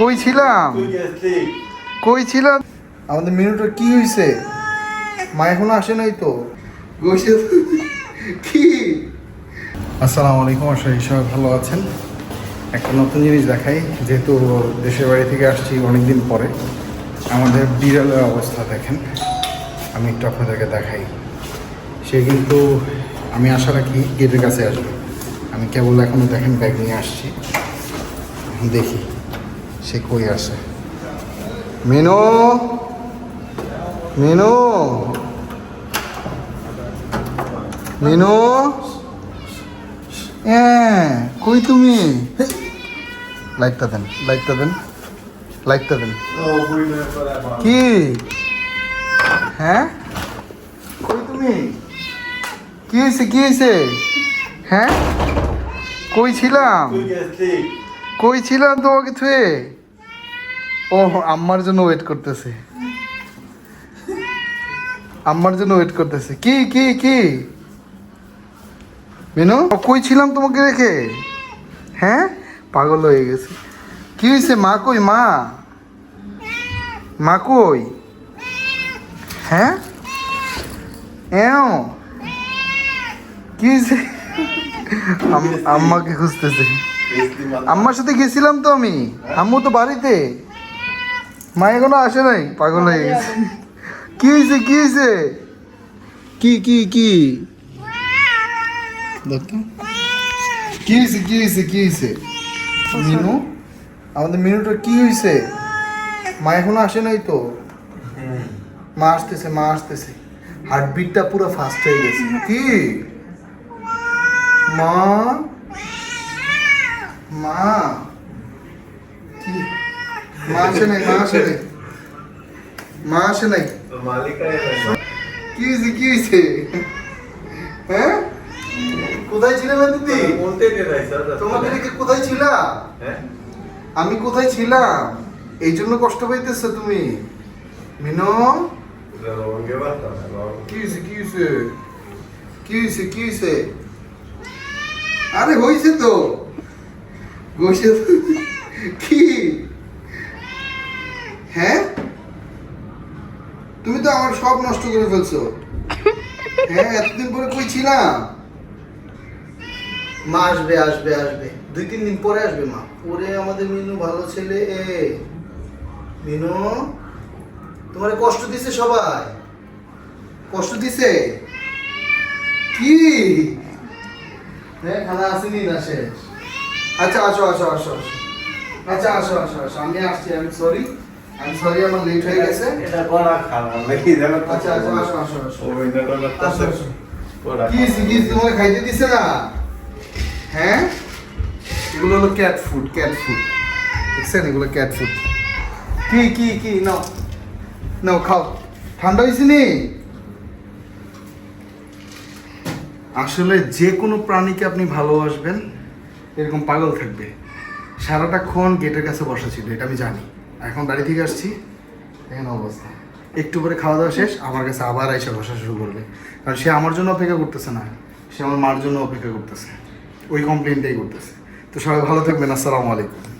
কই ছিলাম? কই ছিলাম? আমাদের মিনুটার কি হয়েছে মা এখনও আসে নাই তো? কি? আসসালামু আলাইকুম আশা সবাই ভালো আছেন। একটা নতুন জিনিস দেখাই যেহেতু দেশের বাড়ি থেকে আসছি অনেকদিন পরে। আমাদের বিড়ালের অবস্থা দেখেন। আমি একটু আপনাদেরকে দেখাই। সে কিন্তু আমি আশা রাখি গেটের কাছে আসবে। আমি কেবল এখনও দেখেন ব্যাগ নিয়ে আসছি। দেখি। সে কই আসে মিনু? মিনু? মিনু? হ্যাঁ কই তুমি? লাইটটা দেন লাইটটা দেন লাইটটা দেন। কি? হ্যাঁ? কই তুমি? কি হয়েছে কি হয়েছে হ্যাঁ? কই ছিলাম? কই ছিলাম তোমাকে থুয়ে? ও আম্মার জন্য ওয়েট করতেছে। আম্মার জন্য ওয়েট করতেছে। কি কি কি? মেনু কই ছিলাম তোমাকে রেখে? হ্যাঁ? পাগল হয়ে গেছে। কি হয়েছে মা কই? মা? মা কই? হ্যাঁ? এও? কি হয়েছে আম- আম্মাকে খুঁজতেছে। আম্মার সাথে গেছিলাম তো আমি। আম্মু তো বাড়িতে। মা এখনও আসে নাই। পাগল হয়ে গেছে। কি হয়েছে কি হয়েছে? কি কি কি? কি হয়েছে কি হয়েছে কি হয়েছে? মিনু? আমাদের মিনুটার কি হয়েছে? মা এখনও আসে নাই তো? মা আসতেছে মা আসতেছে। হার্টবিটটা পুরো ফাস্ট হয়ে গেছে। কি? মা? মা। কি? মা আসে নাই মা আসে নাই। মা আসে নাই? কি হয়েছে কি হয়েছে হ্যাঁ? কোথায় ছিলে না দিদি? কোথায় ছিলা? আমি কোথায় ছিলাম? এই জন্য কষ্ট পাইতেছো তুমি। মিনো? কি হয়েছে কি হয়েছে কি হয়েছে কি হয়েছে আরে হয়েছে তো। কি? হ্যাঁ? তুমি তো আমার সব নষ্ট করে ফেলছো। হ্যাঁ এতদিন পরে কই ছিলাম? মা আসবে আসবে আসবে। দুই, তিন দিন পরে আসবে মা। আমাদের মিনু ভালো ছেলে, এ। মিনু, তোমার কষ্ট দিছে সবাই। কষ্ট দিছে? কি? হ্যাঁ খানা আসেনি না শেষ। আচ্ছা আসো আসো আসো আসো। আচ্ছা আসো আসো আসো। আমি আসছি আমি সরি আমি সরি আমার লেট হয়ে গেছে। আচ্ছা আচ্ছা আসো আসো আসো আসো। আসো কি হয়েছে, কি হয়েছে? তোমাকে খাইতে দিছে না? হ্যাঁ? এগুলো হলো ক্যাট ফুড ক্যাট ফুড দেখছেন এগুলো ক্যাট ফুড কি কি কি? নাও। নাও খাও। ঠান্ডা হয়েছে নি? আসলে যে কোনো প্রাণীকে আপনি ভালোবাসবেন এরকম পাগল থাকবে। সারাটা ক্ষণ গেটের কাছে বসা ছিল, এটা আমি জানি। এখন বাড়ি থেকে আসছি এখন অবস্থা। একটু পরে খাওয়া দাওয়া শেষ, আমার কাছে আবার এসে বসা শুরু করবে। কারণ সে আমার জন্য অপেক্ষা করতেছে না, সে আমার মার জন্য অপেক্ষা করতেছে। ওই কমপ্লেনটাই করতেছে। তো সবাই ভালো থাকবেন, আসসালামু আলাইকুম।